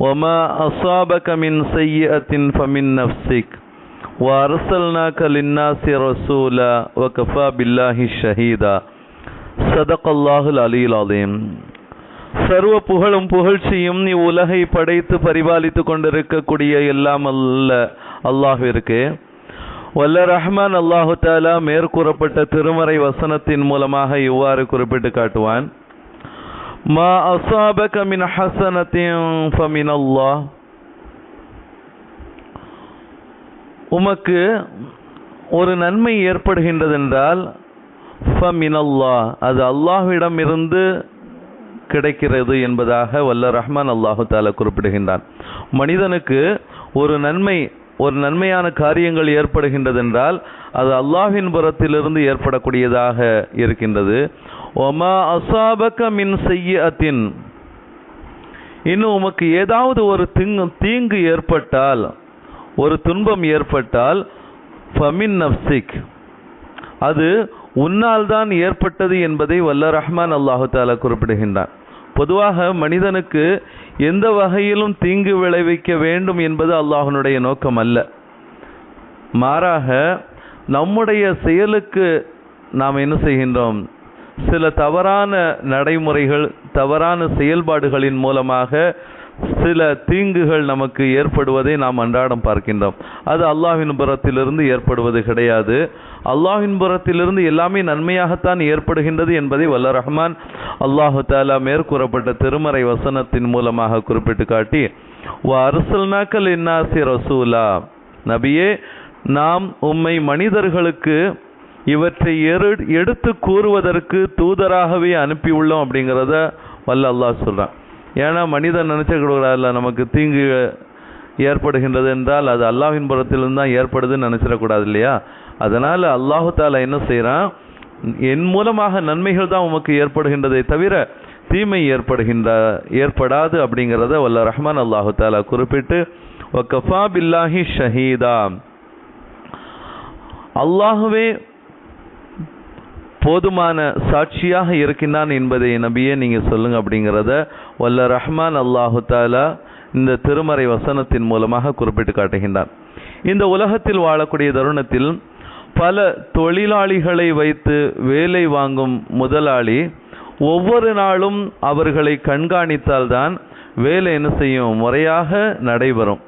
وما أصابك من سيئة فمن نفسك وأرسلناك للناس رسولا وكفى بالله شهيدا صدق الله العلي العظيم சர்வ புகழும் புகழ்ச்சியும் நீ உலகை படைத்து பரிபாலித்து கொண்டிருக்கக்கூடிய எல்லாம் அல்ல அல்லாஹ்விற்கு வல்ல ரஹ்மான் அல்லாஹு தாலா மேற்கூறப்பட்ட திருமறை வசனத்தின் மூலமாக இவ்வாறு குறிப்பிட்டு காட்டுவான் மா أصابك من حسنة فمن الله உமக்கு ஒரு நன்மை ஏற்படுகின்றதென்றால் ஃபமின் அல்லாஹ் அது அல்லாஹ்விடம் இருந்து கிடைக்கிறது என்பதாக வல்ல ரஹ்மான் அல்லாஹு தாலா குறிப்பிடுகின்றான். மனிதனுக்கு ஒரு நன்மை ஒரு நன்மையான காரியங்கள் ஏற்படுகின்றதென்றால் அது அல்லாஹின் புறத்திலிருந்து ஏற்படக்கூடியதாக இருக்கின்றது. ஒமா அசாபக மின் செய்யத்தின் இன்னும் உமக்கு ஏதாவது ஒரு திங்கு தீங்கு ஏற்பட்டால் ஒரு துன்பம் ஏற்பட்டால் ஃபமின் நப்சிக் அது உன்னால் தான் ஏற்பட்டது என்பதை வல்ல ரஹ்மான் அல்லாஹு தாலா குறிப்பிடுகின்றான். பொதுவாக மனிதனுக்கு எந்த வகையிலும் தீங்கு விளைவிக்க வேண்டும் என்பது அல்லாஹனுடைய நோக்கம் அல்ல. மாறாக நம்முடைய செயலுக்கு நாம் என்ன செய்கின்றோம்? சில தவறான நடைமுறைகள் தவறான செயல்பாடுகளின் மூலமாக சில தீங்குகள் நமக்கு ஏற்படுவதை நாம் அன்றாடம் பார்க்கின்றோம். அது அல்லாஹின் புறத்திலிருந்து ஏற்படுவது கிடையாது. அல்லாஹின் புறத்திலிருந்து எல்லாமே நன்மையாகத்தான் ஏற்படுகின்றது என்பதை வல்ல ரஹ்மான் அல்லாஹு தாலா மேற்கூறப்பட்ட திருமறை வசனத்தின் மூலமாக குறிப்பிட்டு காட்டி வ அரசல்னாக்கல் இன்னாசி ரசூலா. நபியே நாம் உம்மை மனிதர்களுக்கு இவற்றை எரு எடுத்து கூறுவதற்கு தூதராகவே அனுப்பியுள்ளோம் அப்படிங்கிறத வல்ல அல்லாஹ் சொல்கிறான் ஏன்னா மனிதன் நினச்சிடக்கூடாதுல நமக்கு தீங்கு ஏற்படுகின்றது என்றால் அது அல்லாஹின் புறத்திலிருந்து தான் ஏற்படுதுன்னு நினச்சிடக்கூடாது இல்லையா? அதனால் அல்லாஹு தாலா என்ன செய்கிறான் என் மூலமாக நன்மைகள் தான் உமக்கு ஏற்படுகின்றதை தவிர தீமை ஏற்படுகின்ற ஏற்படாது அப்படிங்கிறத வல்ல ரஹ்மான் அல்லாஹு தாலா குறிப்பிட்டு கஃபா பில்லாஹி ஷஹீதா. அல்லாஹுவே போதுமான சாட்சியாக இருக்கின்றான் என்பதை நபியே நீங்கள் சொல்லுங்க அப்படிங்கிறத வல்ல ரஹ்மான் அல்லாஹு தாலா இந்த திருமறை வசனத்தின் மூலமாக குறிப்பிட்டு காட்டுகின்றான். இந்த உலகத்தில் வாழக்கூடிய தருணத்தில் பல தொழிலாளிகளை வைத்து வேலை வாங்கும் முதலாளி ஒவ்வொரு நாளும் அவர்களை கண்காணித்தால்தான் வேலை என்ன செய்யும்? முறையாக நடைபெறும்.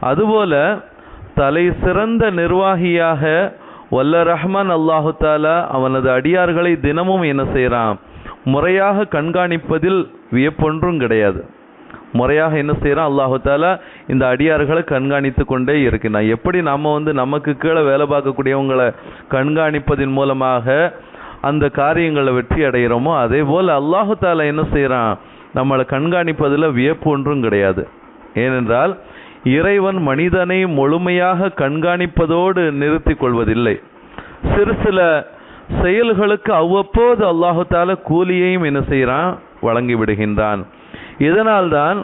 அதுபோல தலை சிறந்த நிர்வாகியாக வல்ல ரஹ்மான் அல்லாஹு தாலா அவனது அடியார்களை தினமும் என்ன செய்கிறான் முறையாக கண்காணிப்பதில் வியப்பொன்றும் கிடையாது. முறையாக என்ன செய்கிறான் அல்லாஹு தாலா இந்த அடியார்களை கண்காணித்து கொண்டே இருக்கிறான் எப்படி நம்ம வந்து நமக்கு கீழே வேலை பார்க்கக்கூடியவங்களை கண்காணிப்பதன் மூலமாக அந்த காரியங்களை வெற்றி அடைகிறோமோ அதே போல் அல்லாஹு தாலா என்ன செய்கிறான் நம்மளை கண்காணிப்பதில் வியப்பு ஒன்றும் கிடையாது. ஏனென்றால் இறைவன் மனிதனை முழுமையாக கண்காணிப்பதோடு நிறுத்திக் கொள்வதில்லை. சிறு சில செயல்களுக்கு அவ்வப்போது அல்லாஹு தால கூலியையும் என்ன செய்கிறான் வழங்கி விடுகின்றான். இதனால்தான்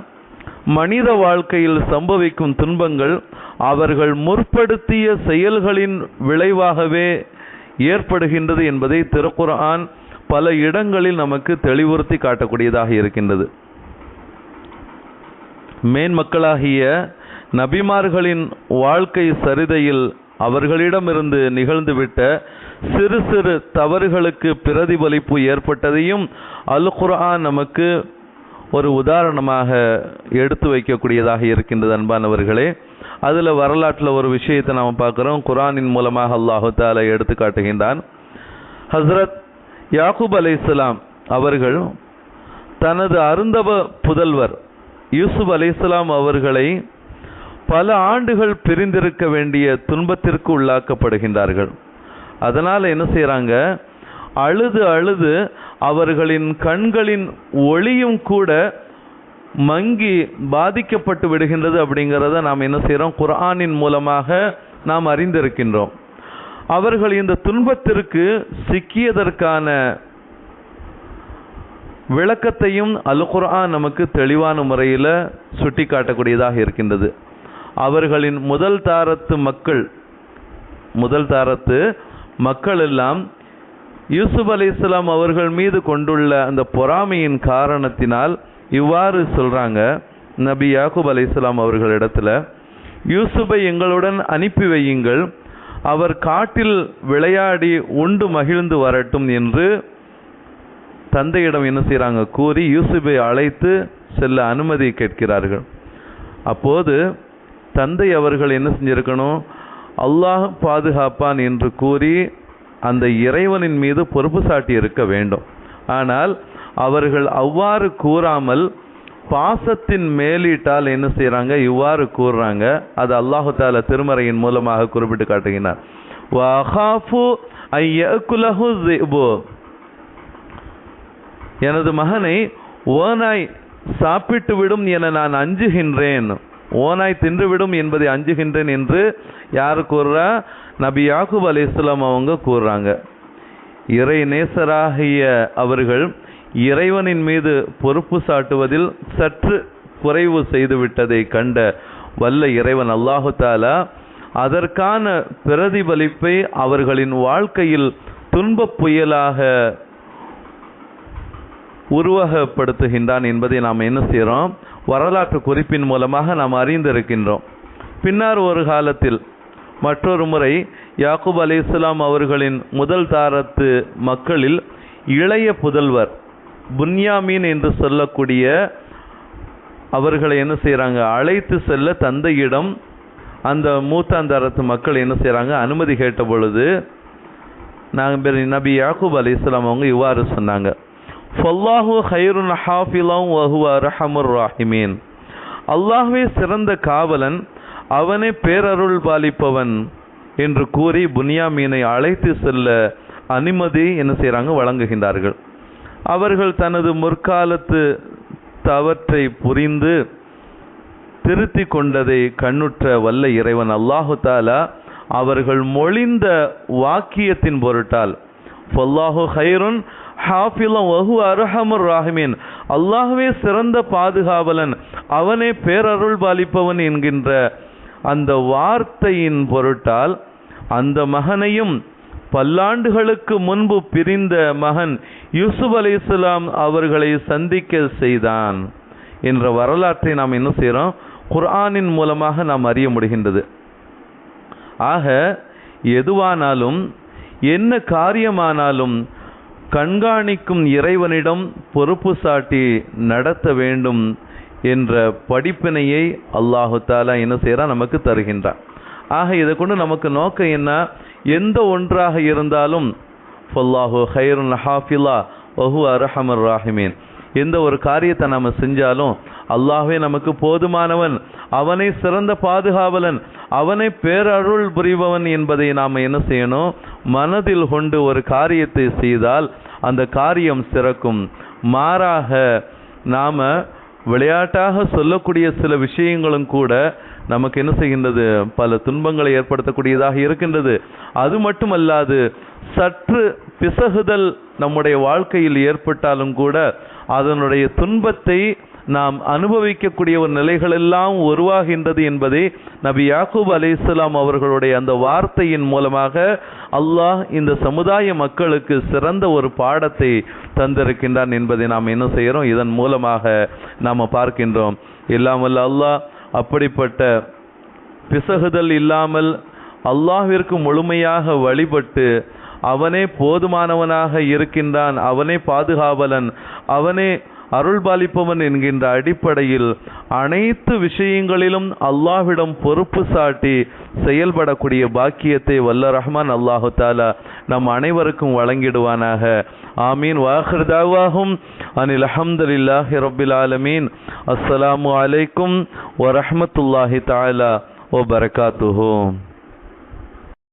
மனித வாழ்க்கையில் சம்பவிக்கும் துன்பங்கள் அவர்கள் முற்படுத்திய செயல்களின் விளைவாகவே ஏற்படுகின்றது என்பதை திருக்குர்ஆன் பல இடங்களில் நமக்கு தெளிவுறுத்தி காட்டக்கூடியதாக இருக்கின்றது. மேன்மக்களாகிய நபிமார்களின் வாழ்க்கை சரிதையில் அவர்களிடமிருந்து நிகழ்ந்துவிட்ட சிறு சிறு தவறுகளுக்கு பிரதிபலிப்பு ஏற்பட்டதையும் அல் குர்ஆன் நமக்கு ஒரு உதாரணமாக எடுத்து வைக்கக்கூடியதாக இருக்கின்றது அன்பானவர்களே. அதில் வரலாற்றில் ஒரு விஷயத்தை நாம் பார்க்குறோம். குரானின் மூலமாக அல்லாஹு தாலா எடுத்து காட்டுகின்றான். ஹஸ்ரத் யாக்கூப் இஸ்லாம் அவர்கள் தனது அருந்தவ புதல்வர் யூசுப் அலைஹிஸ்ஸலாம் அவர்களை பல ஆண்டுகள் பிரிந்திருக்க வேண்டிய துன்பத்திற்கு உள்ளாக்கப்படுகின்றார்கள். அதனால் என்ன செய்கிறாங்க அழுது அழுது அவர்களின் கண்களின் ஒளியும் கூட மங்கி பாதிக்கப்பட்டு விடுகின்றது அப்படிங்கிறத நாம் என்ன செய்கிறோம் குர்ஆனின் மூலமாக நாம் அறிந்திருக்கின்றோம். அவர்கள் இந்த துன்பத்திற்கு சிக்கியதற்கான விளக்கத்தையும் அல் குரான் நமக்கு தெளிவான முறையில் சுட்டி காட்டக்கூடியதாக இருக்கின்றது. அவர்களின் முதல் தாரத்து மக்கள் முதல் தாரத்து மக்கள் எல்லாம் யூசுப் அலி இஸ்லாம் அவர்கள் மீது கொண்டுள்ள அந்த பொறாமையின் காரணத்தினால் இவ்வாறு சொல்கிறாங்க நபி யாக்கூப் அலி இஸ்லாம் அவர்களிடத்துல யூசுபை எங்களுடன் அனுப்பி வையுங்கள் அவர் காட்டில் விளையாடி உண்டு மகிழ்ந்து வரட்டும் என்று தந்தையிடம் என்ன செய்கிறாங்க கூறி யூசுபை அழைத்து செல்ல அனுமதி கேட்கிறார்கள். அப்போது தந்தை அவர்கள் என்ன செஞ்சிருக்கணும்? அல்லாஹ் பாதுகாப்பான் என்று கூறி அந்த இறைவனின் மீது பொறுப்பு சாட்டி இருக்க வேண்டும். ஆனால் அவர்கள் அவ்வாறு கூறாமல் பாசத்தின் மேலீட்டால் என்ன செய்கிறாங்க இவ்வாறு கூறுறாங்க. அது அல்லாஹு தால திருமறையின் மூலமாக குறிப்பிட்டு காட்டுகிறார் வஹாஃபு எனது மகனை ஓனாய் சாப்பிட்டு விடும் என நான் அஞ்சுகின்றேன். ஓனாய் தின்றுவிடும் என்பதை அஞ்சுகின்றேன் என்று யார் கூறுறா? நபி யாக்கூப் இஸ்லாம் அவங்க கூறுறாங்க. இறை நேசராகிய அவர்கள் இறைவனின் மீது பொறுப்பு சாட்டுவதில் சற்று குறைவு செய்துவிட்டதை கண்ட வல்ல இறைவன் அல்லாஹு தாலா அதற்கான பிரதிபலிப்பை அவர்களின் வாழ்க்கையில் துன்பப் புயலாக உருவகப்படுத்துகின்றான் என்பதை நாம் என்ன செய்கிறோம் வரலாற்று குறிப்பின் மூலமாக நாம் அறிந்திருக்கின்றோம். பின்னர் ஒரு காலத்தில் மற்றொரு முறை யாக்கூப் அலி இஸ்லாம் அவர்களின் முதல் தாரத்து மக்களில் இளைய புதல்வர் புன்யாமீன் என்று சொல்லக்கூடிய அவர்களை என்ன செய்கிறாங்க அழைத்து செல்ல தந்தையிடம் அந்த மூத்தாந்தாரத்து மக்கள் என்ன செய்கிறாங்க அனுமதி கேட்ட பொழுது நாங்கள் நபி யாக்கூப் அலி இஸ்லாம் அவங்க இவ்வாறு சொன்னாங்க. ஃபல்லாஹு ஹைருன் ஹாஃபிலம் வஹுவ அரஹமுர் ராஹிமீன் அல்லாஹுவே சிறந்த காவலன் அவனே பேரருள் பாலிப்பவன் என்று கூறி புனியாமீனை அழைத்து செல்ல அனுமதி என்ன செய்கிறாங்க வழங்குகின்றார்கள். அவர்கள் தனது முற்காலத்து தவற்றை புரிந்து திருத்தி கொண்டதை கண்ணுற்ற வல்ல இறைவன் அல்லாஹு தாலா அவர்கள் மொழிந்த வாக்கியத்தின் பொருட்டால் ஃபல்லாஹு ஹைருன் ஹாஃபிலம் வஹு அரஹமுர் ராஹிமின். அல்லாஹுவே சிறந்த பாதுகாவலன் அவனே பேரருள் பாலிப்பவன் என்கின்ற அந்த வார்த்தையின் பொருட்டால் அந்த மகனையும் பல்லாண்டுகளுக்கு முன்பு பிரிந்த மகன் யூசுப் அலி இஸ்லாம் அவர்களை சந்திக்க செய்தான் என்ற வரலாற்றை நாம் என்ன செய்கிறோம் குர்ஆனின் மூலமாக நாம் அறிய முடிகின்றது. ஆக எதுவானாலும் என்ன காரியமானாலும் கண்காணிக்கும் இறைவனிடம் பொறுப்பு சாட்டி நடத்த வேண்டும் என்ற படிப்பினையை அல்லாஹு தாலா என்ன செய்கிறான் நமக்கு தருகின்றான். ஆக இதை கொண்டு நமக்கு நோக்கம் என்ன? எந்த ஒன்றாக இருந்தாலும் ஃபல்லாஹு ஹைருன் ஹாஃபிலா வஹு அரஹமர் ராஹிமீன். எந்த ஒரு காரியத்தை நாம் செஞ்சாலும் அல்லாஹே நமக்கு போதுமானவன். அவனை சிறந்த பாதுகாவலன் அவனை பேரருள் புரிபவன் என்பதை நாம் என்ன செய்யணும்? மனதில் கொண்டு ஒரு காரியத்தை செய்தால் அந்த காரியம் சிறக்கும். மாறாக நாம் விளையாட்டாக சொல்லக்கூடிய சில விஷயங்களும் கூட நமக்கு என்ன செய்கின்றது? பல துன்பங்களை ஏற்படுத்தக்கூடியதாக இருக்கின்றது. அது மட்டுமல்லாது சற்று பிசகுதல் நம்முடைய வாழ்க்கையில் ஏற்பட்டாலும் கூட அதனுடைய துன்பத்தை நாம் அனுபவிக்கக்கூடிய ஒரு நிலைகளெல்லாம் உருவாகின்றது என்பதை நபி யாக்கூப் அலைஹிஸ்ஸலாம் அவர்களுடைய அந்த வார்த்தையின் மூலமாக அல்லாஹ் இந்த சமுதாய மக்களுக்கு சிறந்த ஒரு பாடத்தை தந்திருக்கின்றான் என்பதை நாம் என்ன செய்கிறோம்? இதன் மூலமாக நாம் பார்க்கின்றோம். இல்லாமல் அல்லாஹ் அப்படிப்பட்ட பிசகுதல் இல்லாமல் அல்லாஹிற்கு முழுமையாக வழிபட்டு அவனே போதுமானவனாக இருக்கின்றான் அவனே பாதுகாவலன் அவனே அருள்பாலிப்பவன் என்கின்ற அடிப்படையில் அனைத்து விஷயங்களிலும் அல்லாஹ்விடம் பொறுப்பு சாட்டி செயல்படக்கூடிய பாக்கியத்தை வல்ல ரஹ்மான் அல்லாஹு தாலா நம் அனைவருக்கும் வழங்கிடுவானாக. ஆமீன். வாஹிர்தாவாகும் அனில் அஹமதுல்லாஹி ரபில் ஆலமீன். அஸ்ஸலாமு அலைக்கும் வரஹ்மத்துல்லாஹி தாலா ஓ வபரகாத்துஹு